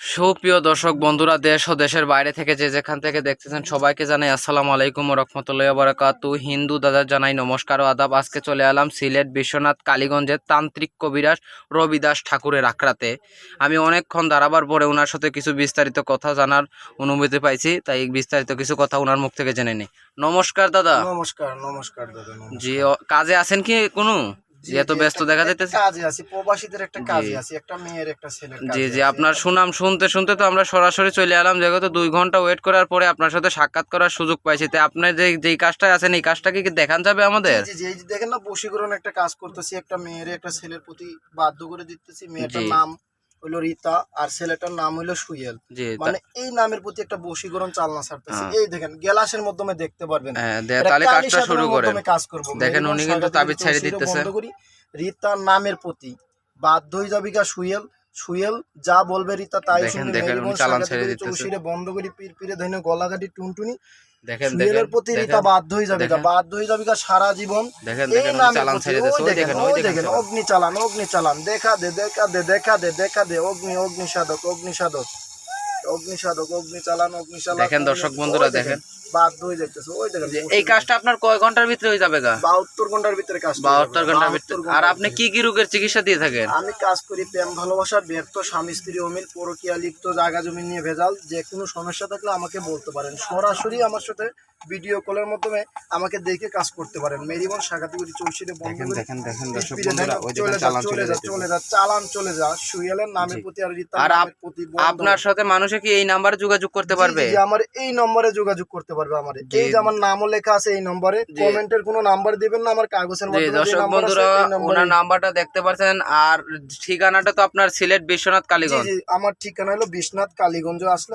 সুপ্রিয় দর্শক বন্ধুরা দেশ ও দেশের বাইরে থেকে যে যেখান থেকে দেখতেছেন সবাইকে জানাই আসসালামু আলাইকুম রহমতুল্লাহ বারাকাতু হিন্দু দাদা জানাই নমস্কার ও আদাব। আজকে চলে এলাম সিলেট বিশ্বনাথ কালীগঞ্জের তান্ত্রিক কবিরাজ রবিদাস ঠাকুরের আখড়াতে। আমি অনেকক্ষণ দাঁড়াবার পরে ওনার সাথে কিছু বিস্তারিত কথা জানার অনুমতি পাইছি তাই বিস্তারিত কিছু কথা ওনার মুখ থেকে জেনে নিই। নমস্কার দাদা। নমস্কার নমস্কার দাদা জি কাজে আছেন কি কোনো? এত ব্যস্ত দেখা যাইতেছে? কাজে আছি প্রবাসীদের একটা কাজে আছি একটা মেয়ের একটা ছেলের জি জি আপনার সুনাম শুনতে শুনতে তো আমরা সরাসরি চলে এলাম যেহেতু দুই ঘণ্টা ওয়েট করার পরে আপনার সাথে সাক্ষাৎ করার সুযোগ পাইছি। তাই আপনার যে যেই কাজটা আছেন এই কাজটা কি দেখান যাবে আমাদের? জি জি দেখেন না বশীকরণ একটা কাজ করতেছি একটা মেয়ের একটা ছেলের প্রতি বাধ্য করে দিতেছি মেয়েটার নাম রীতা আর ছেলেটার নাম হইল সুয়েল মানে এই নামের প্রতি একটা বশীকরণ চালনা ছাড়তেছি। হ্যাঁ। এই দেখেন গ্লাসের মাধ্যমে দেখতে পারবেন। হ্যাঁ তাহলে কাজটা শুরু করেন। কাজ করব। দেখেন উনি কিন্তু তাবিজ ছেড়ে দিতেছে। নামের প্রতি বাধ্য হয়ে যাবি গা সুয়েল সুয়েল যা বলবে রীতা তাই দেখেন, দেখেন, উনি চালান ছেড়ে দিতেছে। চৌশিরে বন্ধ করি পীর পীরে ধইনে গলাঘাটি টুনটুনি দেখেন দেখেন প্রতি রীতা বাধ্য হয়ে যাবে বাধ্য হয়ে যাবে সারা জীবন। দেখেন দেখেন চালান ছেড়ে ওই ওই দেখেন দেখেন ওই ওই দেখেন দেখেন। অগ্নি চালান অগ্নি চালান দেখা দে দেখা দে দেখা দে দেখা দে অগ্নি অগ্নি সাধক অগ্নি সাধক অগ্নি অগ্নি চালান অগ্নি চালান দেখেন দর্শক বন্ধুরা দেখেন। বাধ্য হয়ে যাইতেছে ওই দেখেন যে এই কাজটা আপনার কয় ঘণ্টার ভিতরে হয়ে যাবে গা? বাহাত্তর ঘণ্টার ভিতরে কাজ করতে বাহাত্তর হবে। ঘণ্টার ভিতরে। আর আপনি কি কি রোগের চিকিৎসা দিয়ে থাকেন? আমি কাজ করি প্রেম ভালোবাসা ব্যর্থ স্বামী স্ত্রী অমিল পরকিয়া লিপ্ত জায়গা জমি নিয়ে ভেজাল। যে কোনো সমস্যা থাকলে আমাকে বলতে পারেন। সরাসরি আমার সাথে ভিডিও কলের মাধ্যমে আমাকে দেখে কাজ করতে পারেন। মেরিবন শাখাতিগুড়ি চৌশিরে বন্ধ দেখেন দেখেন দেখেন দর্শক বন্ধুরা ওই দেখেন চালান চলে যা। চলে যা চালান চলে যা। সুয়েলের নামের প্রতি আর আপনার সাথে মানুষে কি এই নাম্বারে যোগাযোগ করতে পারবে? জি, আমার এই নম্বরে যোগাযোগ করতে পারবে আমার। জি। এই যে আমার নামও লেখা আছে এই নম্বরে। জি। কমেন্টের কোনো নাম্বার দিবেন না আমার কাগজের জি মধ্যে যে দর্শক নাম্বার আছে, বন্ধুরা এই নম্বরে- ওনার নাম্বারটা দেখতে পাচ্ছেন আর ঠিকানাটা তো আপনার সিলেট বিশ্বনাথ জি কালীগঞ্জ। জি আমার ঠিকানা হলো বিশ্বনাথ কালীগঞ্জ আসলে